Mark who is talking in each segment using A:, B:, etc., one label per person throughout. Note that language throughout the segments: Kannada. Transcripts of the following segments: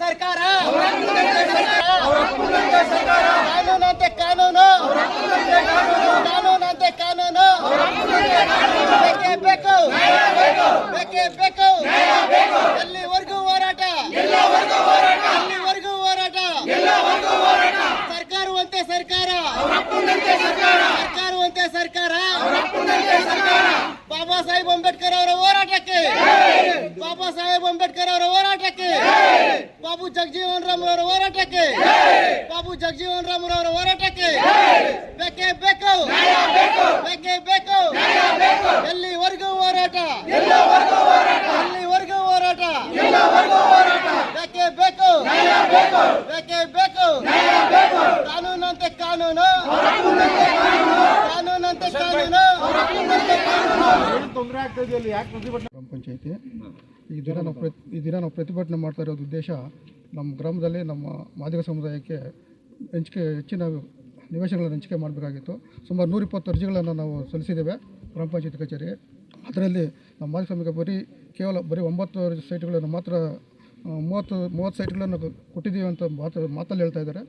A: ಸರ್ಕಾರ. ಕಾನೂನು. ಕಾನೂನಂತೆ ಕಾನೂನು. ಬೇಕೇ ಬೇಕು. ಹೋರಾಟ? ಸರ್ಕಾರವಂತೆ ಸರ್ಕಾರ. ಸರ್ಕಾರವಂತೆ ಸರ್ಕಾರ. ಬಾಬಾ ಸಾಹೇಬ್ ಅಂಬೇಡ್ಕರ್ ಅವರ ಹೋರಾಟಕ್ಕೆ ಬಾಬಾ ಸಾಹೇಬ್ ಅಂಬೇಡ್ಕರ್ ಅವರ ಹೋರಾಟಕ್ಕೆ ಬಾಬು ಜಗಜೀವನ್ ರಾಮ್ ಅವರ ಹೋರಾಟಕ್ಕೆ. ಬಾಬು ಜಗಜೀವನ್ ರಾಮ್ ಅವರ ಹೋರಾಟಕ್ಕೆ. ಬೇಕೇ ಬೇಕು. ಬೇಕೇ ಬೇಕು. ಎಲ್ಲಿವರೆಗೂ ಹೋರಾಟ? ಎಲ್ಲಿವರೆಗೂ ಹೋರಾಟ? ಬೇಕೇ ಬೇಕು. ಬೇಕೇ ಬೇಕು. ಕಾನೂನಂತೆ ಕಾನೂನು. ಕಾನೂನಂತೆ ಕಾನೂನು.
B: ಗ್ರಾಮ ಪಂಚಾಯತಿ. ಈ ದಿನ ನಾವು ಪ್ರತಿ ಈ ದಿನ ನಾವು ಪ್ರತಿಭಟನೆ ಮಾಡ್ತಾ ಇರೋದು ಉದ್ದೇಶ ನಮ್ಮ ಗ್ರಾಮದಲ್ಲಿ ನಮ್ಮ ಮಾದಿಗ ಸಮುದಾಯಕ್ಕೆ ಹಂಚಿಕೆ ಹೆಚ್ಚಿನ ನಿವೇಶನಗಳನ್ನು ಹಂಚಿಕೆ ಮಾಡಬೇಕಾಗಿತ್ತು. ಸುಮಾರು ನೂರಿಪ್ಪತ್ತು ಅರ್ಜಿಗಳನ್ನು ನಾವು ಸಲ್ಲಿಸಿದ್ದೇವೆ ಗ್ರಾಮ ಪಂಚಾಯತಿ ಕಚೇರಿ ಅದರಲ್ಲಿ ನಮ್ಮ ಮಾದಿಗ ಸಮುದಾಯ ಬರೀ ಕೇವಲ ಬರೀ ಒಂಬತ್ತು ಸೈಟ್ಗಳನ್ನು ಮಾತ್ರ ಮೂವತ್ತು ಮೂವತ್ತು ಸೈಟ್ಗಳನ್ನು ಕೊಟ್ಟಿದ್ದೀವಿ ಅಂತ ಮಾತು ಮಾತಲ್ಲಿ ಹೇಳ್ತಾ ಇದ್ದಾರೆ.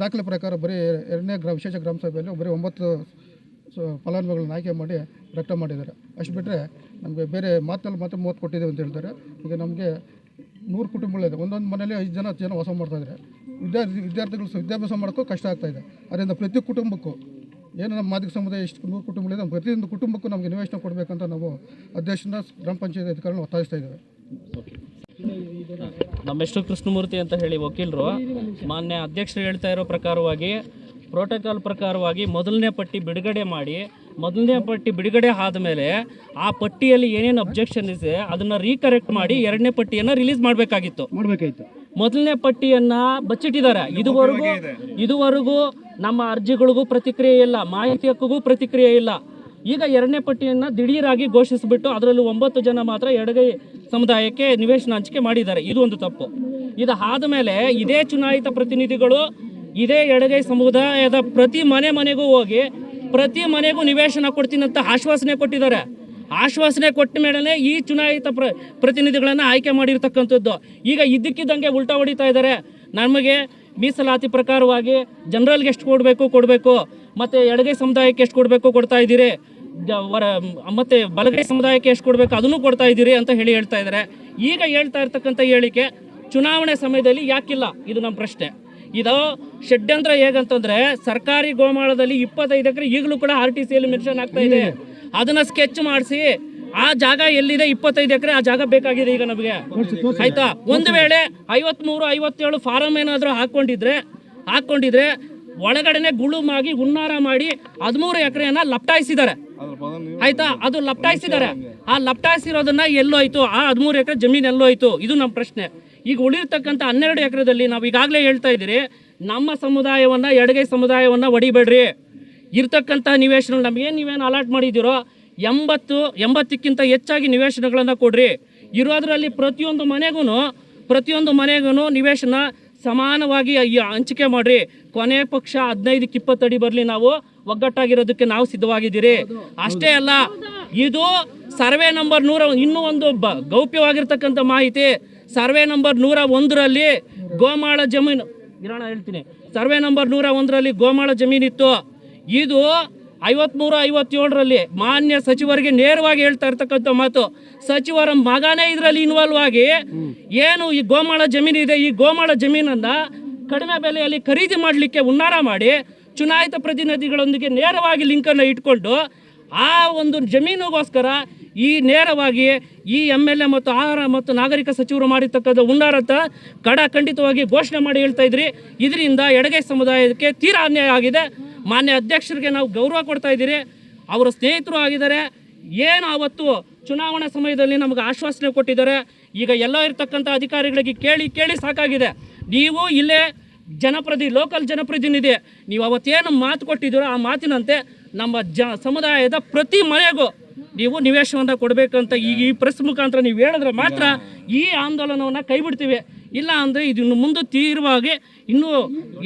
B: ದಾಖಲೆ ಪ್ರಕಾರ ಬರೀ ಎರಡನೇ ಗ್ರಾಮ ವಿಶೇಷ ಗ್ರಾಮ ಸಭೆಯಲ್ಲಿ ಬರೀ ಒಂಬತ್ತು ಸೊ ಫಲಾನುಭವಿಗಳನ್ನ ಆಯ್ಕೆ ಮಾಡಿ ರಕ್ತ ಮಾಡಿದ್ದಾರೆ. ಅಷ್ಟು ಬಿಟ್ಟರೆ ನಮಗೆ ಬೇರೆ ಮಾತಲ್ಲಿ ಮಾತ್ರ ಮೂವತ್ತು ಕೊಟ್ಟಿದ್ದೇವೆ ಅಂತ ಹೇಳ್ತಾರೆ. ಈಗ ನಮಗೆ ನೂರು ಕುಟುಂಬಗಳಿದೆ. ಒಂದೊಂದು ಮನೇಲಿ ಐದು ಜನ ಜನ ವಾಸ ಮಾಡ್ತಾ ಇದ್ದಾರೆ. ವಿದ್ಯಾರ್ಥಿ ವಿದ್ಯಾರ್ಥಿಗಳು ವಿದ್ಯಾಭ್ಯಾಸ ಮಾಡೋಕ್ಕೂ ಕಷ್ಟ ಆಗ್ತಾ ಇದೆ. ಅದರಿಂದ ಪ್ರತಿ ಕುಟುಂಬಕ್ಕೂ ಏನು ನಮ್ಮ ಮಾದಿಗ ಸಮುದಾಯ ಎಷ್ಟು ನೂರು ಕುಟುಂಬಗಳಿದೆ ಪ್ರತಿಯೊಂದು ಕುಟುಂಬಕ್ಕೂ ನಮಗೆ ನಿವೇಶನ ಕೊಡಬೇಕಂತ ನಾವು ಅಧ್ಯಕ್ಷನ ಗ್ರಾಮ ಪಂಚಾಯತ್ ಅಧಿಕಾರಿಗಳನ್ನ ಒತ್ತಾಯಿಸ್ತಾ ಇದ್ದೇವೆ.
C: ನಮ್ಮ ಹೆಸರು ಕೃಷ್ಣಮೂರ್ತಿ ಅಂತ ಹೇಳಿ ವಕೀಲರು, ಮಾನ್ಯ ಅಧ್ಯಕ್ಷರು ಹೇಳ್ತಾ ಇರೋ ಪ್ರಕಾರವಾಗಿ ಪ್ರೋಟೋಕಾಲ್ ಪ್ರಕಾರವಾಗಿ ಮೊದಲನೇ ಪಟ್ಟಿ ಬಿಡುಗಡೆ ಮಾಡಿ ಮೊದಲನೇ ಪಟ್ಟಿ ಬಿಡುಗಡೆ ಆದಮೇಲೆ ಆ ಪಟ್ಟಿಯಲ್ಲಿ ಏನೇನು ಅಬ್ಜೆಕ್ಷನ್ ಇದೆ ಅದನ್ನು ರೀಕರೆಕ್ಟ್ ಮಾಡಿ ಎರಡನೇ ಪಟ್ಟಿಯನ್ನು ರಿಲೀಸ್ ಮಾಡಬೇಕಾಗಿತ್ತು.
B: ಮಾಡಬೇಕಾಯ್ತು.
C: ಮೊದಲನೇ ಪಟ್ಟಿಯನ್ನ ಬಚ್ಚಿಟ್ಟಿದ್ದಾರೆ. ಇದುವರೆಗೂ ಇದುವರೆಗೂ ನಮ್ಮ ಅರ್ಜಿಗಳಿಗೂ ಪ್ರತಿಕ್ರಿಯೆ ಇಲ್ಲ ಮಾಹಿತಿ ಹಕ್ಕಿಗೂ ಪ್ರತಿಕ್ರಿಯೆ ಇಲ್ಲ. ಈಗ ಎರಡನೇ ಪಟ್ಟಿಯನ್ನು ದಿಢೀರಾಗಿ ಘೋಷಿಸಿಬಿಟ್ಟು ಅದರಲ್ಲೂ ಒಂಬತ್ತು ಜನ ಮಾತ್ರ ಎಡಗೈ ಸಮುದಾಯಕ್ಕೆ ನಿವೇಶನ ಹಂಚಿಕೆ ಮಾಡಿದ್ದಾರೆ. ಇದು ಒಂದು ತಪ್ಪು. ಇದು ಆದ ಮೇಲೆ ಇದೇ ಚುನಾಯಿತ ಪ್ರತಿನಿಧಿಗಳು ಇದೇ ಎಡಗೈ ಸಮುದಾಯದ ಪ್ರತಿ ಮನೆ ಮನೆಗೂ ಹೋಗಿ ಪ್ರತಿ ಮನೆಗೂ ನಿವೇಶನ ಕೊಡ್ತೀನಿ ಅಂತ ಆಶ್ವಾಸನೆ ಕೊಟ್ಟಿದ್ದಾರೆ. ಆಶ್ವಾಸನೆ ಕೊಟ್ಟ ಮೇಲೆ ಈ ಚುನಾಯಿತ ಪ್ರ, ಪ್ರತಿನಿಧಿಗಳನ್ನು ಆಯ್ಕೆ ಮಾಡಿರ್ತಕ್ಕಂಥದ್ದು. ಈಗ ಇದ್ದಕ್ಕಿದ್ದಂಗೆ ಉಲ್ಟಾ ಹೊಡಿತಾ ಇದ್ದಾರೆ. ನಮಗೆ ಮೀಸಲಾತಿ ಪ್ರಕಾರವಾಗಿ ಜನರಲ್ಗೆ ಎಷ್ಟು ಕೊಡಬೇಕು ಕೊಡಬೇಕು, ಮತ್ತು ಎಡಗೈ ಸಮುದಾಯಕ್ಕೆ ಎಷ್ಟು ಕೊಡಬೇಕು ಕೊಡ್ತಾ ಇದ್ದೀರಿ ವರ, ಮತ್ತು ಬಲಗೈ ಸಮುದಾಯಕ್ಕೆ ಎಷ್ಟು ಕೊಡಬೇಕು ಅದನ್ನು ಕೊಡ್ತಾ ಇದ್ದೀರಿ ಅಂತ ಹೇಳಿ ಹೇಳ್ತಾ ಇದ್ದಾರೆ. ಈಗ ಹೇಳ್ತಾ ಇರ್ತಕ್ಕಂಥ ಹೇಳಿಕೆ ಚುನಾವಣೆ ಸಮಯದಲ್ಲಿ ಯಾಕಿಲ್ಲ? ಇದು ನಮ್ಮ ಪ್ರಶ್ನೆ. ಇದು ಷಡ್ಯಂತ್ರ ಹೇಗಂತಂದ್ರೆ ಸರ್ಕಾರಿ ಗೋಮಾಳದಲ್ಲಿ ಇಪ್ಪತ್ತೈದು ಎಕರೆ ಈಗಲೂ ಕೂಡ ಆರ್ ಟಿ ಸಿಯಲ್ಲಿ ಮೆನ್ಷನ್ ಆಗ್ತಾ ಇದೆ. ಅದನ್ನ ಸ್ಕೆಚ್ ಮಾಡಿಸಿ ಆ ಜಾಗ ಎಲ್ಲಿದೆ ಇಪ್ಪತ್ತೈದು ಎಕರೆ ಆ ಜಾಗ ಬೇಕಾಗಿದೆ ಈಗ ನಮಗೆ. ಆಯ್ತಾ? ಒಂದು ವೇಳೆ ಐವತ್ಮೂರು ಐವತ್ತೇಳು ಫಾರಂ ಏನಾದರೂ ಹಾಕೊಂಡಿದ್ರೆ ಹಾಕೊಂಡಿದ್ರೆ ಒಳಗಡೆನೆ ಗುಳುಮಾಗಿ ಹುನ್ನಾರ ಮಾಡಿ ಹದಿಮೂರು ಎಕರೆಯನ್ನ ಲಪ್ಟಾಯಿಸಿದ್ದಾರೆ. ಆಯ್ತಾ? ಅದು ಲಪ್ಟಾಯಿಸಿದ್ದಾರೆ. ಆ ಲಪ್ಟಾಯಿಸಿರೋದನ್ನ ಎಲ್ಲೋಯ್ತು. ಆ ಹದಿಮೂರು ಎಕರೆ ಜಮೀನು ಎಲ್ಲೋಯ್ತು. ಇದು ನಮ್ಮ ಪ್ರಶ್ನೆ. ಈಗ ಉಳಿರ್ತಕ್ಕಂಥ ಹನ್ನೆರಡು ಎಕರೆದಲ್ಲಿ ನಾವು ಈಗಾಗಲೇ ಹೇಳ್ತಾ ಇದ್ದೀರಿ ನಮ್ಮ ಸಮುದಾಯವನ್ನು ಎಡಗೈ ಸಮುದಾಯವನ್ನು ಹೊಡಿಬೇಡ್ರಿ ಇರ್ತಕ್ಕಂಥ ನಿವೇಶನ ನಮಗೇನು ನೀವೇನು ಅಲಾಟ್ ಮಾಡಿದ್ದೀರೋ ಎಂಬತ್ತು ಎಂಬತ್ತಕ್ಕಿಂತ ಹೆಚ್ಚಾಗಿ ನಿವೇಶನಗಳನ್ನು ಕೊಡ್ರಿ. ಇರೋದ್ರಲ್ಲಿ ಪ್ರತಿಯೊಂದು ಮನೆಗೂ ಪ್ರತಿಯೊಂದು ಮನೆಗೂ ನಿವೇಶನ ಸಮಾನವಾಗಿ ಹಂಚಿಕೆ ಮಾಡ್ರಿ. ಕೊನೆ ಪಕ್ಷ ಹದಿನೈದಕ್ಕೆ ಇಪ್ಪತ್ತಡಿ ಬರಲಿ ನಾವು ಒಗ್ಗಟ್ಟಾಗಿರೋದಕ್ಕೆ ನಾವು ಸಿದ್ಧವಾಗಿದ್ದೀರಿ. ಅಷ್ಟೇ ಅಲ್ಲ ಇದು ಸರ್ವೆ ನಂಬರ್ ನೂರ ಇನ್ನೂ ಒಂದು ಬ ಗೌಪ್ಯವಾಗಿರ್ತಕ್ಕಂಥ ಮಾಹಿತಿ. ಸರ್ವೆ ನಂಬರ್ ನೂರ ಒಂದರಲ್ಲಿ ಗೋಮಾಳ ಜಮೀನು, ಇರೋಣ ಹೇಳ್ತೀನಿ. ಸರ್ವೆ ನಂಬರ್ ನೂರ ಒಂದರಲ್ಲಿ ಗೋಮಾಳ ಜಮೀನಿತ್ತು ಇದು ಐವತ್ಮೂರು, ಐವತ್ತೇಳರಲ್ಲಿ ಮಾನ್ಯ ಸಚಿವರಿಗೆ ನೇರವಾಗಿ ಹೇಳ್ತಾ ಇರ್ತಕ್ಕಂಥ ಮಾತು. ಸಚಿವರ ಮಗನೇ ಇದರಲ್ಲಿ ಇನ್ವಾಲ್ವ್ ಆಗಿ ಏನು ಈ ಗೋಮಾಳ ಜಮೀನು ಇದೆ, ಈ ಗೋಮಾಳ ಜಮೀನನ್ನ ಕಡಿಮೆ ಬೆಲೆಯಲ್ಲಿ ಖರೀದಿ ಮಾಡಲಿಕ್ಕೆ ಹುನ್ನಾರ ಮಾಡಿ ಚುನಾಯಿತ ಪ್ರತಿನಿಧಿಗಳೊಂದಿಗೆ ನೇರವಾಗಿ ಲಿಂಕನ್ನು ಇಟ್ಕೊಂಡು ಆ ಒಂದು ಜಮೀನಿಗೋಸ್ಕರ ಈ ನೇರವಾಗಿ ಈ ಎಂ ಎಲ್ ಎ ಮತ್ತು ಆಹಾರ ಮತ್ತು ನಾಗರಿಕ ಸಚಿವರು ಮಾಡಿರ್ತಕ್ಕಂಥ ಉಂಡಾರತ ಕಡ ಖಂಡಿತವಾಗಿ ಘೋಷಣೆ ಮಾಡಿ ಹೇಳ್ತಾ ಇದ್ರಿ. ಇದರಿಂದ ಎಡಗೈ ಸಮುದಾಯಕ್ಕೆ ತೀರಾ ಅನ್ಯಾಯ ಆಗಿದೆ. ಮಾನ್ಯ ಅಧ್ಯಕ್ಷರಿಗೆ ನಾವು ಗೌರವ ಕೊಡ್ತಾ ಇದ್ದೀರಿ. ಅವರ ಸ್ನೇಹಿತರು ಆಗಿದ್ದಾರೆ. ಏನು ಅವತ್ತು ಚುನಾವಣಾ ಸಮಯದಲ್ಲಿ ನಮಗೆ ಆಶ್ವಾಸನೆ ಕೊಟ್ಟಿದ್ದಾರೆ. ಈಗ ಎಲ್ಲ ಇರತಕ್ಕಂಥ ಅಧಿಕಾರಿಗಳಿಗೆ ಕೇಳಿ ಕೇಳಿ ಸಾಕಾಗಿದೆ. ನೀವು ಇಲ್ಲೇ ಜನಪ್ರತಿ ಲೋಕಲ್ ಜನಪ್ರತಿನಿಧಿ, ನೀವು ಅವತ್ತೇನು ಮಾತು ಕೊಟ್ಟಿದ್ದೀರೋ ಆ ಮಾತಿನಂತೆ ನಮ್ಮ ಜ ಸಮುದಾಯದ ಪ್ರತಿ ಮನೆಗೂ ನೀವು ನಿವೇಶನವನ್ನು ಕೊಡಬೇಕಂತ ಈಗ ಈ ಪ್ರೆಸ್ ಮುಖಾಂತರ ನೀವು ಹೇಳಿದ್ರೆ ಮಾತ್ರ ಈ ಆಂದೋಲನವನ್ನು ಕೈ ಬಿಡ್ತೀವಿ. ಇಲ್ಲ ಅಂದರೆ ಇದು ಇನ್ನು ಮುಂದೆ ತೀವ್ರವಾಗಿ ಇನ್ನೂ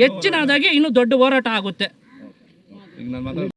C: ಹೆಚ್ಚಿನದಾಗಿ ಇನ್ನೂ ದೊಡ್ಡ ಹೋರಾಟ ಆಗುತ್ತೆ.